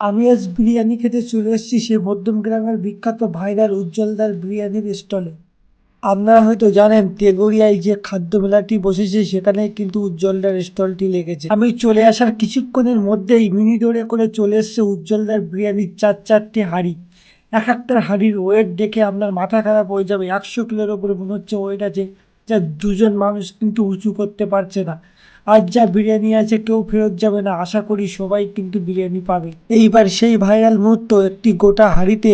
আমি আজ বিরিয়ানি খেতে চলে এসেছি সেই মধ্যম গ্রামের বিখ্যাত ভাইরাল উজ্জ্বলদার বিরিয়ানির স্টলে। আপনারা হয়তো জানেন তেগড়িয়ায় যে খাদ্য মেলাটি বসেছে, সেখানে কিন্তু উজ্জ্বলদার স্টলটি লেগেছে। আমি চলে আসার কিছুক্ষণের মধ্যেই মিনি দৌড়ে করে চলে এসছে উজ্জ্বলদার বিরিয়ানির চার চারটি হাঁড়ি। এক একটা হাঁড়ির ওয়েট দেখে আপনার মাথা খারাপ হয়ে যাবে। একশো কিলোর ওপরে মনে হচ্ছে ওয়েট আছে। যা দুজন মানুষ কিন্তু উঁচু করতে পারছে না। আর যা বিরিয়ানি আছে কেউ ফেরত যাবে না। আশা করি সবাই কিন্তু বিরিয়ানি পাবে। এইবার সেই ভাইরাল মুহূর্ত, একটি গোটা হাঁড়িতে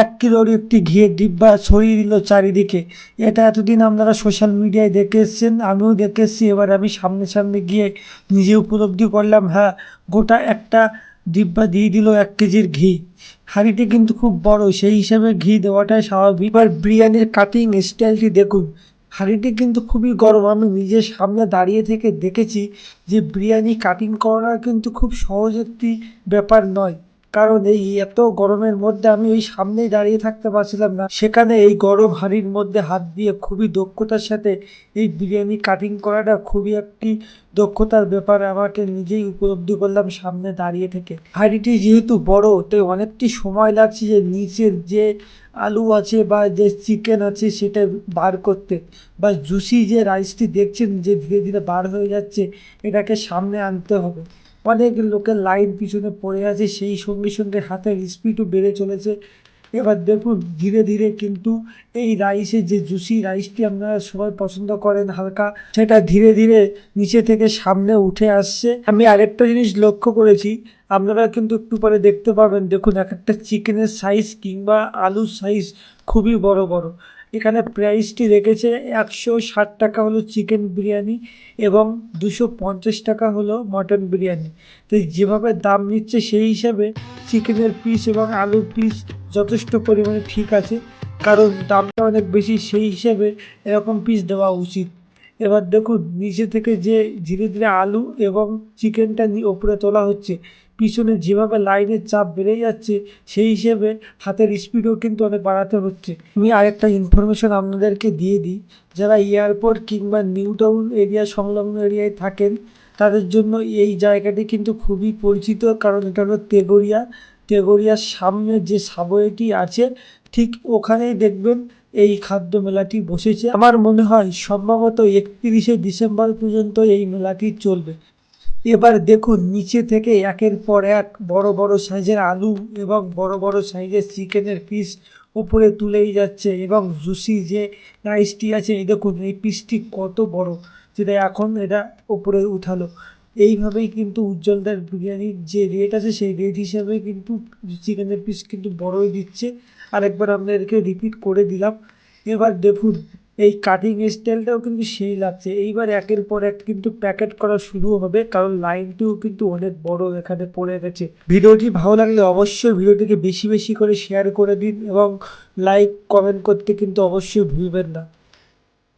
এক কিলোর একটি ঘিয়ের ডিব্বা ছড়িয়ে দিল চারিদিকে। এটা এতদিন আপনারা সোশ্যাল মিডিয়ায় দেখে এসছেন, আমিও দেখে এসেছি। এবার আমি সামনে সামনে গিয়ে নিজে উপলব্ধি করলাম হ্যাঁ গোটা একটা ডিব্বা দিয়ে দিল এক কেজির ঘি। হাঁড়িটি কিন্তু খুব বড়, সেই হিসাবে ঘি দেওয়াটাই স্বাভাবিক। এবার বিরিয়ানির কাটিং স্টাইলটি দেখুন। হাঁড়িটি কিন্তু খুবই গরম। আমি নিজের সামনে দাঁড়িয়ে থেকে দেখেছি যে বিরিয়ানি কাটিং করাটা কিন্তু খুব সহজ একটি ব্যাপার নয়। কারণ এই এত গরমের মধ্যে আমি ওই সামনেই দাঁড়িয়ে থাকতে পারছিলাম না। সেখানে এই গরম হাঁড়ির মধ্যে হাত দিয়ে খুবই দক্ষতার সাথে এই বিরিয়ানি কাটিং করাটা খুবই একটি দক্ষতার ব্যাপার আমাকে নিজেই উপলব্ধি করলাম সামনে দাঁড়িয়ে থেকে। হাঁড়িটি যেহেতু বড়, তাই অনেকটি সময় লাগছে যে নিচের যে আলু আছে বা যে চিকেন আছে সেটা বার করতে। বা জুসি যে রাইসটি দেখছেন যে ধীরে ধীরে বার হয়ে যাচ্ছে, এটাকে সামনে আনতে হবে। অনেক লোকের লাইন পিছনে পড়ে আছে, সেই সঙ্গে সঙ্গে হাতের স্পিডও বেড়ে চলেছে। এবার দেখুন, ধীরে ধীরে কিন্তু এই রাইসে যে জুসি রাইসটি আপনারা সবাই পছন্দ করেন হালকা, সেটা ধীরে ধীরে নিচে থেকে সামনে উঠে আসছে। আমি আরেকটা জিনিস লক্ষ্য করেছি, আপনারা কিন্তু একটু পরে দেখতে পাবেন, দেখুন এক একটা চিকেনের সাইজ কিংবা আলুর সাইজ খুবই বড় বড়। এখানে প্রাইসটি রেখেছে একশো ষাট টাকা হলো চিকেন বিরিয়ানি এবং দুশো পঞ্চাশ টাকা হলো মটন বিরিয়ানি। তো যেভাবে দাম নিচ্ছে সেই হিসাবে চিকেনের পিস এবং আলুর পিস যথেষ্ট পরিমাণে ঠিক আছে, কারণ দামটা অনেক বেশি, সেই হিসেবে এরকম পিস দেওয়া উচিত। এবার দেখুন, নিচে থেকে যে ধীরে ধীরে আলু এবং চিকেনটা ওপরে তোলা হচ্ছে পিছনে যেভাবে লাইনের চাপ বেড়ে যাচ্ছে, সেই হিসেবে হাতের স্পিডও কিন্তু অনেক বাড়াতে হচ্ছে। আমি আরেকটা ইনফরমেশন আপনাদেরকে দিয়ে দিই। যারা এয়ারপোর্ট কিংবা নিউ টাউন এরিয়া সংলগ্ন এরিয়ায় থাকেন, তাদের জন্য এই জায়গাটি কিন্তু খুবই পরিচিত, কারণ এটা হলো তেগড়িয়া তেগড়িয়ার সামনে যে সাবওয়েটি আছে, ঠিক ওখানেই দেখবেন এই খাদ্য মেলাটি বসেছে। আমার মনে হয় সম্ভবত একত্রিশে ডিসেম্বর পর্যন্ত এই মেলাটি চলবে। এবার দেখুন, নিচে থেকে একের পর এক বড় বড় সাইজের আলু এবং বড় বড় সাইজের চিকেনের পিস উপরে তুলেই যাচ্ছে এবং জুসি যে রাইসটি আছে, এই দেখুন, এই পিসটি কত বড় যেটা এখন এটা উপরে উঠালো। এইভাবেই কিন্তু উজ্জ্বলদার বিরিয়ানির যে রেট আছে, সেই রেট হিসাবে কিন্তু চিকেনের পিস কিন্তু বড়ই দিচ্ছে। আরেকবার আপনাদেরকে রিপিট করে দিলাম। এবার দেখুন এই কাটিং স্টাইলটাও কিন্তু সেই লাগছে। এইবার একের পর এক কিন্তু প্যাকেট করা শুরু হবে, কারণ লাইনটিও কিন্তু অনেক বড় এখানে পড়ে গেছে। ভিডিওটি ভালো লাগলে অবশ্যই ভিডিওটিকে বেশি বেশি করে শেয়ার করে দিন এবং লাইক কমেন্ট করতে কিন্তু অবশ্যই ভুলবেন না।